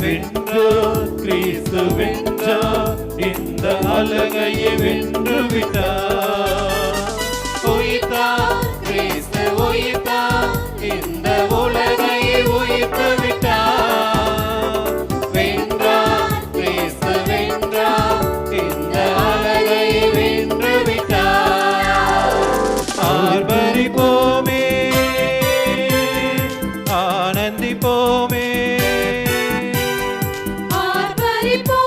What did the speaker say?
வென்று கிறிஸ்து வென்றார் இந்த அலகையை வென்று விட்டார். உயிர்த்தார் கிறிஸ்து உயிர்த்தார் இந்த உலகையை உயிர்த்து விட்டார். வென்றார் கிறிஸ்து வென்றார் இந்த அலகையை வென்று விட்டார். ஆர்பரிப்போமே ஆனந்திப்போமே people.